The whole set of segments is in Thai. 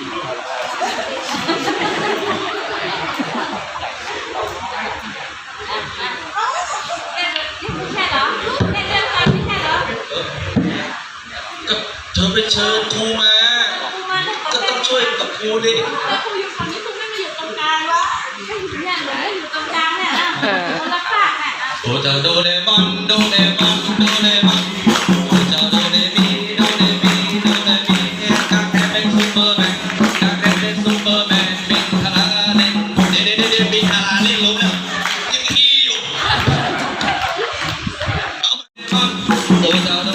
กันไม่ใช่เหรอก็เธอไปเชิญครูมาครูมาแล้วก็ต้องช่วยกับครูดิแต่ครูอยู่ฝั่งนี้ครูไม่มาอยู่ตรงกลางวะให้อยู่เนี่ยหนูไม่อยู่ตรงกลางเนี่ยนะคนละฝากเนี่ยอะโอ้เจ้าโดเรมอนโดเรมอนโดเรมอน โอ้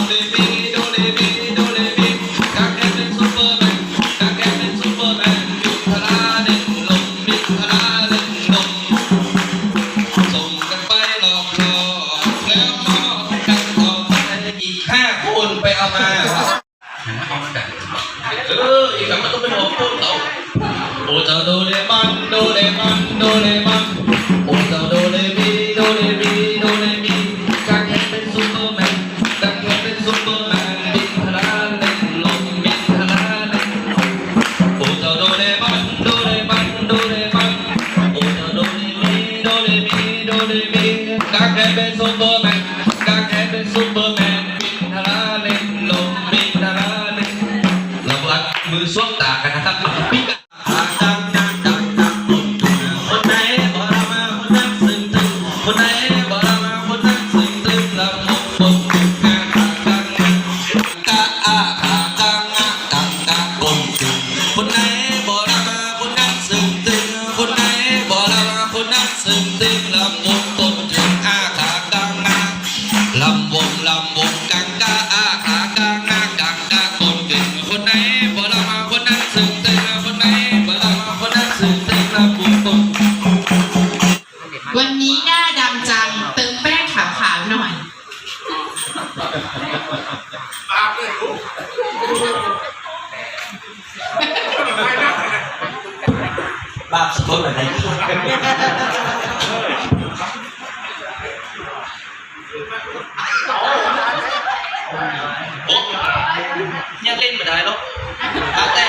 ลักมื วันนี้หน้าดำจัง เติมแป้งขาวๆหน่อยบาปสะทนอะไรโอ้ยังเล่นไม่ได้หรอกเอาแต่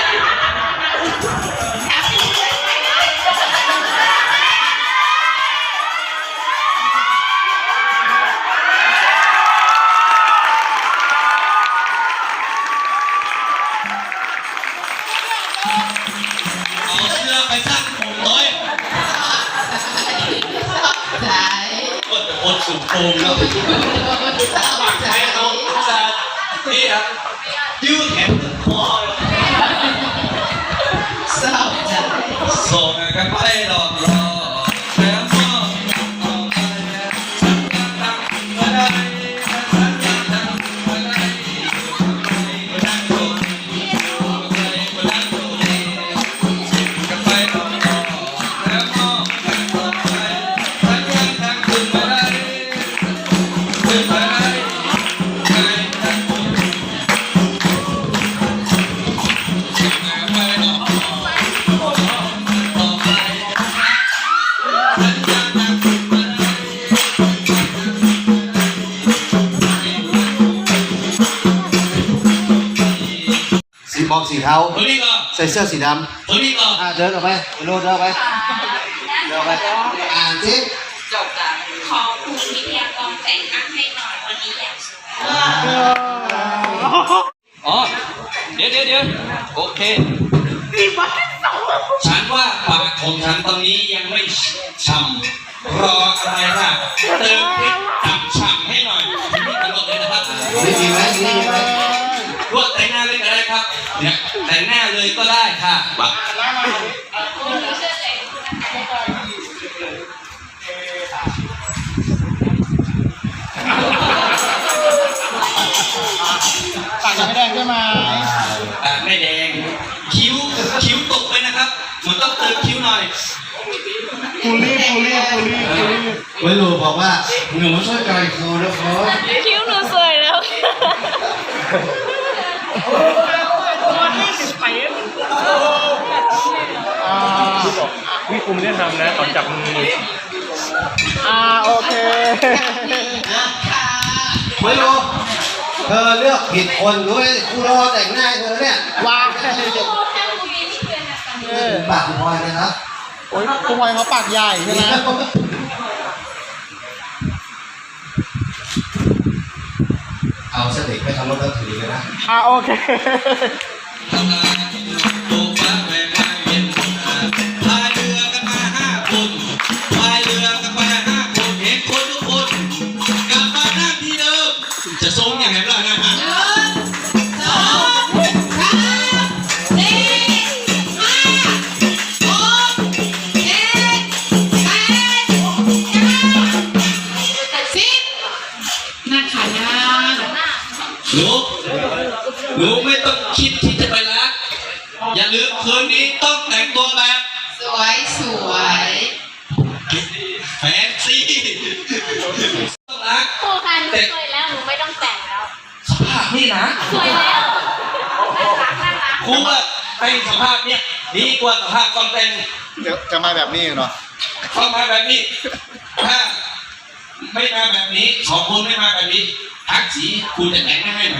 ก็จะคนสุดโกงแล้วใช้เขาจะนี่ครับยืดแขนถึงคอ สีบอกสีเทาคนนี้ก็ใส่เสื้อสีดคนนี้ก็ำอ่าเดินออกไปโลดเดินออกไปเดินออกไปอ่านสิขอครูวิทยากรแต่งอัพให้หน่อยวันนี้อยากสวยอ๋อเดี๋ยวเดี๋ยวเดี๋ยวโอเคฉันว่าปากของฉันตอนนี้ยังไม่ช่ำรออะไรล่ะเติมพริกจับฉ่ำให้หน่อยนี่ตลอดเลยนะครับนี่มีไหมนี่มีไหม เลยก็ได้ค่ะวะปากยังไม่แดงใช่ไหมอ่าไม่แดง คิ้ว คิ้วตกไปนะครับเหมือนต้องเติมคิ้วหน่อยฟูลี่ฟูลี่ฟูลี่ฟูลี่ไว้รูบอกว่าหนูช่วยไก่ครูนะครับ คิ้วหนูสวยแล้ว อ่า พี่คุมเนี่ยทำนะตอนจับมืออ่าโอเคนะคะไว้รูเธอเลือกผิดคนรู้ไหมครูรอแต่งหน้าให้เธอเนี่ยว้าวครูถ้าครูมีนี่คือปากคุณพลอยเลยนะโอ้ยคุณพลอยเขาปากใหญ่ใช่ไหมเอาเสด็จไปทำรถแล้วถือเลยนะ อ่าโอเค นะคะนะหนูหนูไม่ต้องคิดที่จะไปรัก อย่าลืมคืนนี้ต้องแต่งตัวแบบสวยสวยแฟนซีต้องรักครูค่ะหนูสวยแล้วหนูไม่ต้องแต่งแล้วสภาพนี่นะสวยแล้วน่ารักน่ารักครูว่าแต่งสภาพเนี่ยดีกว่าสภาพตอนแต่งเดี๋ยวจะมาแบบนี้เนาะเข้ามาแบบนี้ถ้า ไม่มาแบบนี้สองคนไม่มาแบบนี้ทักสีคุณจะแต่งหน้าให้ไหม